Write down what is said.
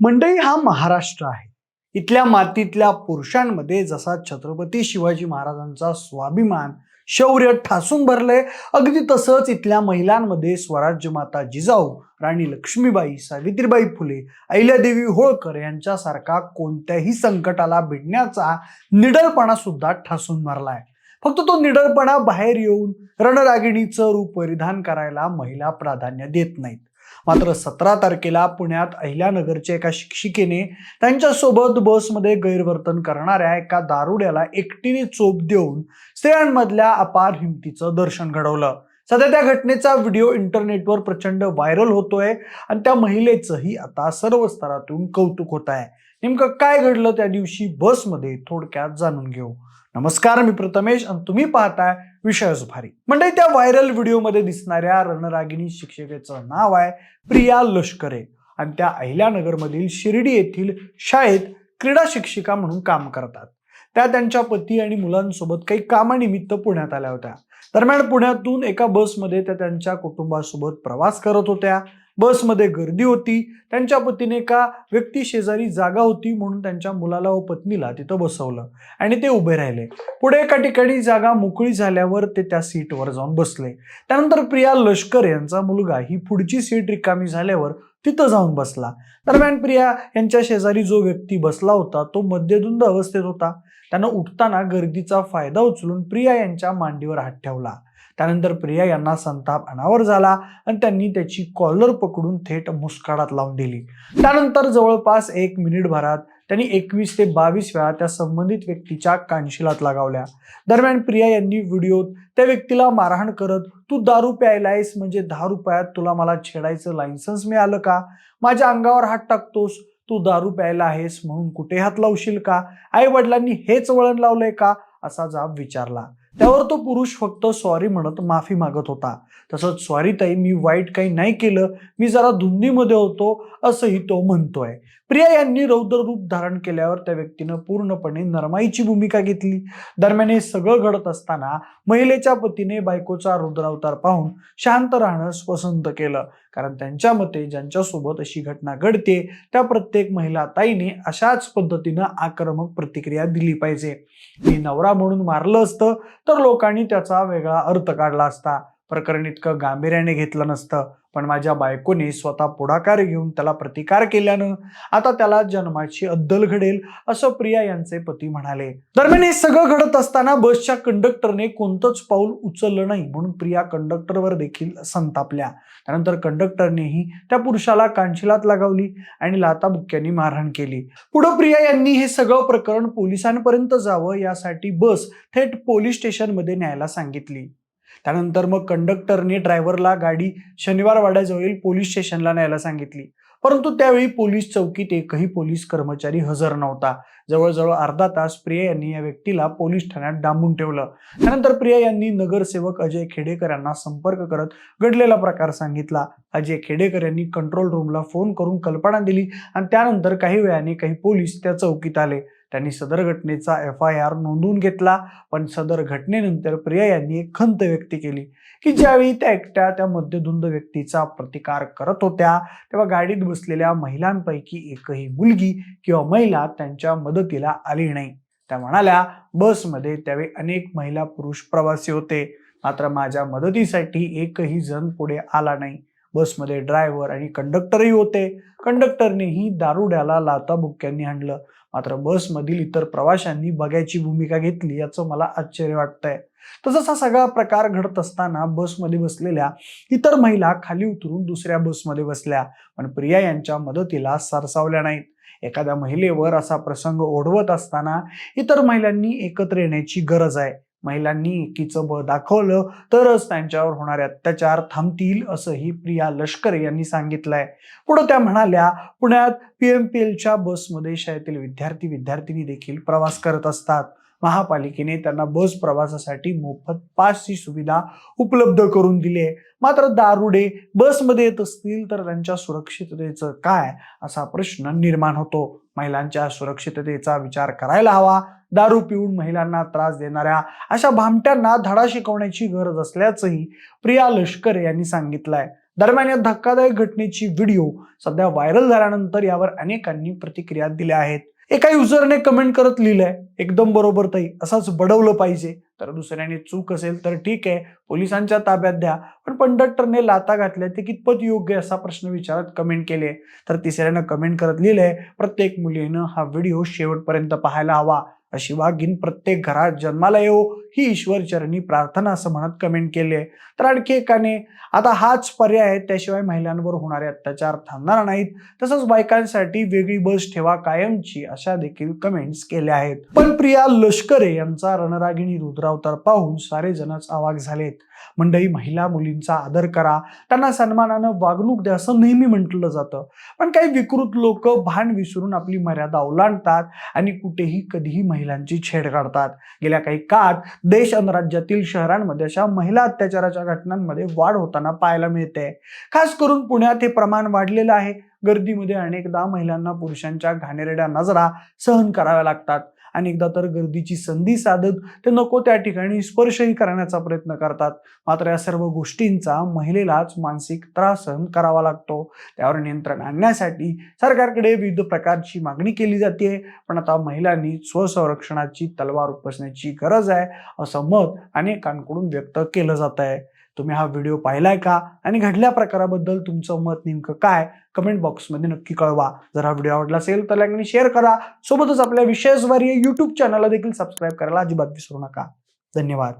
मंडई हा महाराष्ट्र आहे. इथल्या मातीतल्या पुरुषांमध्ये जसा छत्रपती शिवाजी महाराजांचा स्वाभिमान शौर्य ठासून भरले अगदी तसंच इथल्या महिलांमध्ये स्वराज्य माता जिजाऊ राणी लक्ष्मीबाई सावित्रीबाई फुले अहिल्यादेवी होळकर यांच्यासारखा कोणत्याही संकटाला भिडण्याचा निडरपणा सुद्धा ठासून भरलाय. फक्त तो निडरपणा बाहेर येऊन रणरागिणीचं रूप परिधान करायला महिला प्राधान्य देत नाहीत. मात्र सतरा तारखेला पुण्यात अहिल्यानगरच्या एका शिक्षिकेने त्यांच्यासोबत बसमध्ये गैरवर्तन करणाऱ्या एका दारुड्याला एकटीने चोप देऊन स्त्रियांमधल्या अपार हिमतीचं दर्शन घडवलं. सध्या त्या घटनेचा व्हिडिओ इंटरनेटवर प्रचंड व्हायरल होतोय आणि त्या महिलेचंही आता सर्व स्तरातून कौतुक होत आहे. नेमकं काय घडलं त्या दिवशी बसमध्ये? थोडक्यात जाणून घेऊ. नमस्कार मी प्रथमेश आणि तुम्ही पाहताय विषयच भारी म्हणजे त्या व्हायरल व्हिडिओमध्ये दिसणाऱ्या रणरागिणी शिक्षिकेचं नाव आहे प्रिया लष्करे. आणि त्या अहिल्यानगरमधील शिर्डी येथील शाळेत क्रीडा शिक्षिका म्हणून काम करतात. त्या त्यांच्या पती आणि मुलांसोबत काही कामानिमित्त पुण्यात आल्या होत्या. दरम्यान पुण्यातून एका बसमध्ये त्या त्यांच्या कुटुंबासोबत प्रवास करत होत्या. बसमध्ये गर्दी होती. त्यांच्या पतीने एका व्यक्ती शेजारी जागा होती म्हणून त्यांच्या मुलाला व पत्नीला तिथं बसवलं आणि ते उभे राहिले. पुढे एका ठिकाणी जागा मोकळी झाल्यावर ते त्या सीटवर जाऊन बसले. त्यानंतर प्रिया लष्कर यांचा मुलगा ही पुढची सीट रिकामी झाल्यावर तिथं जाऊन बसला. दरम्यान प्रिया यांच्या शेजारी जो व्यक्ती बसला होता तो मध्यधुंद अवस्थेत होता. त्यानं उठताना गर्दीचा फायदा उचलून प्रिया यांच्या मांडीवर हात ठेवला. त्यानंतर प्रिया यांना संताप अनावर झाला आणि त्यांनी त्याची कॉलर पकडून थेट मुस्काळात लावून दिली. त्यानंतर जवळपास एक मिनिट भरात त्यांनी एकवीस ते बावीस वेळा त्या संबंधित व्यक्तीच्या कानशिलात लगावल्या. दरम्यान प्रिया यांनी व्हिडिओत त्या व्यक्तीला मारहाण करत तू दारू प्यायला आहेस म्हणजे दहा रुपयात तुला मला छेडायचं लायसन्स मिळालं का? माझ्या अंगावर हात टाकतोस तू दारू प्यायला आहेस म्हणून कुठे हात लावशील का? आई वडिलांनी हेच वळण लावलंय का? असा जाब विचारला. त्यावर तो पुरुष फक्त सॉरी म्हणत माफी मागत होता. तसंच सॉरी ताई मी वाईट काही नाही केलं. मी जरा धुंदीमध्ये होतो असंही तो म्हणतोय. प्रिया यांनी रौद्र रूप धारण केल्यावर त्या व्यक्तीनं पूर्णपणे नरमाईची भूमिका घेतली. दरम्यान हे सगळं घडत असताना महिलेच्या पतीने बायकोचा रुद्रावतार पाहून शांत राहणं पसंत केलं. कारण त्यांच्या मते ज्यांच्यासोबत अशी घटना घडते त्या प्रत्येक महिला ताईने अशाच पद्धतीनं आक्रमक प्रतिक्रिया दिली पाहिजे. मी नवरा म्हणून मारलं असतं तर लोकांनी त्याचा वेगळा अर्थ काढला असता. प्रकरण इतकं गांभीर्याने घेतलं नसतं. पण माझ्या बायकोने स्वतः पुढाकार घेऊन त्याला प्रतिकार केल्यानं आता त्याला जन्माची अद्दल घडेल असं प्रिया यांचे पती म्हणाले. दरम्यान हे सगळं घडत असताना बसच्या कंडक्टरने कोणतंच पाऊल उचललं नाही म्हणून प्रिया कंडक्टरवर देखील संतापल्या. त्यानंतर कंडक्टरनेही त्या पुरुषाला कांशिलात लगावली आणि लाताबुक्क्यांनी मारहाण केली. पुढं प्रिया यांनी हे सगळं प्रकरण पोलिसांपर्यंत जावं यासाठी बस थेट पोलीस स्टेशनमध्ये न्यायला सांगितली. त्यानंतर मग कंडक्टरने ड्रायव्हरला गाडी शनिवार वाड्याजवळील पोलीस स्टेशनला न्यायला सांगितली. परंतु त्यावेळी पोलीस चौकीत एकही पोलीस कर्मचारी हजर नव्हता. जवळजवळ अर्धा तास प्रिया यांनी या व्यक्तीला पोलीस ठाण्यात डांबून ठेवलं. त्यानंतर प्रिया यांनी नगरसेवक अजय खेडेकर यांना संपर्क करत घडलेला प्रकार सांगितला. अजय खेडेकर यांनी कंट्रोल रूमला फोन करून कल्पना दिली आणि त्यानंतर काही वेळाने काही पोलीस त्या चौकीत आले. त्यांनी सदर घटनेचा एफ आय आर नोंदवून घेतला. पण सदर घटनेनंतर प्रिया यांनी एक खंत व्यक्त केली की ज्यावेळी त्या एकट्या त्या मध्यधुंद व्यक्तीचा प्रतिकार करत होत्या तेव्हा गाडीत बसलेल्या महिलांपैकी एकही मुलगी किंवा महिला त्यांच्या मदतीला आली नाही. त्या म्हणाल्या बसमध्ये त्यावेळी अनेक महिला पुरुष प्रवासी होते. मात्र माझ्या मदतीसाठी एकही जण पुढे आला नाही. बसमध्ये ड्रायव्हर आणि कंडक्टरही होते. कंडक्टरनेही दारुड्याला लाताबुक्क्यांनी हाणलं. मात्र बसमधील इतर प्रवाशांनी बघायची भूमिका घेतली याचं मला आश्चर्य वाटतंय. तसंच हा सगळा प्रकार घडत असताना बसमध्ये बसलेल्या इतर महिला खाली उतरून दुसऱ्या बसमध्ये बसल्या. पण प्रिया यांच्या मदतीला सरसावल्या नाहीत. एखाद्या महिलेवर असा प्रसंग ओढवत असताना इतर महिलांनी एकत्र येण्याची गरज आहे. महिलांनी एकीचं बळ दाखवलं तरच त्यांच्यावर होणारे अत्याचार थांबतील असंही प्रिया लष्कर यांनी सांगितलंय. पुढे त्या म्हणाल्या पुण्यात पीएमपीएलच्या बसमध्ये शाळेतील विद्यार्थी विद्यार्थिनी देखील प्रवास करत असतात. महापालिकेने त्यांना बस प्रवासासाठी मोफत पासची सुविधा उपलब्ध करून दिली आहे. मात्र दारुडे बसमध्ये येत असतील तर त्यांच्या सुरक्षिततेचं काय? असा प्रश्न निर्माण होतो. महिलांच्या सुरक्षिततेचा विचार करायला हवा. दारू पिऊन महिलांना त्रास देणाऱ्या अशा भामट्यांना धडा शिकवण्याची गरज असल्याचंही प्रिया लष्कर यांनी सांगितलंय. दरम्यान या धक्कादायक घटनेची व्हिडिओ सध्या व्हायरल झाल्यानंतर यावर अनेकांनी प्रतिक्रिया दिल्या आहेत. एका युजरने कमेंट करत लिहिलंय एकदम बरोबर ताई असंच बडवलं पाहिजे. तर दुसऱ्याने चूक असेल तर ठीक आहे पोलिसांच्या ताब्यात द्या. पण कंडक्टरने लाता घातल्या ते कितपत योग्य असा प्रश्न विचारत कमेंट केले. तर तिसऱ्यानं कमेंट करत लिहिलंय प्रत्येक मुलीनं हा व्हिडिओ शेवटपर्यंत पाहायला हवा. अशी वाघीन प्रत्येक घरात जन्माला येऊ ही ईश्वरचरणी प्रार्थना असं म्हणत कमेंट केले. तर आणखी एकाने आता हाच पर्याय आहे त्याशिवाय महिलांवर होणारे अत्याचार थांबणार नाहीत. तसंच बायकांसाठी वेगळी बस ठेवा कायमची अशा देखील कमेंट्स केल्या आहेत. पण प्रिया लष्करे यांचा रणरागिणी रुद्रावतार पाहून सारे जणच आवाग झालेत. मंडळी महिला मुलींचा आदर करा. त्यांना सन्मानानं वागणूक द्या असं नेहमी म्हटलं जातं. पण काही विकृत लोक भान विसरून आपली मर्यादा ओलांडतात आणि कुठेही कधीही महिलांची छेड काढतात. गेल्या काही काळात देश अनराज्यातील राज्यातील शहरांमध्ये अशा महिला अत्याचाराच्या घटनांमध्ये वाढ होताना पाहायला मिळते. खास करून पुण्यात हे प्रमाण वाढलेलं आहे. गर्दीमध्ये अनेकदा महिलांना पुरुषांच्या घाणेरड्या नजरा सहन कराव्या लागतात. अनेकदा तर गर्दीची संधी साधत ते नको त्या ठिकाणी स्पर्शही करण्याचा प्रयत्न करतात. मात्र या सर्व गोष्टींचा महिलेलाच मानसिक त्रास सहन करावा लागतो. त्यावर नियंत्रण आणण्यासाठी सरकारकडे विविध प्रकारची मागणी केली जाते. पण आता महिलांनी स्वसंरक्षणाची तलवार उपसण्याची गरज आहे असं मत अनेकांकडून व्यक्त केलं जात आहे तुम्ही हा व्हिडिओ पाहिलाय का? आणि घडल्या प्रकाराबद्दल तुमचं मत नेमकं काय? कमेंट बॉक्समध्ये नक्की कळवा. जर हा व्हिडिओ आवडला असेल तर लाईक आणि शेअर करा. सोबतच आपल्या विशेषवारी युट्यूब चॅनलला देखील सबस्क्राईब करायला अजिबात विसरू नका. धन्यवाद.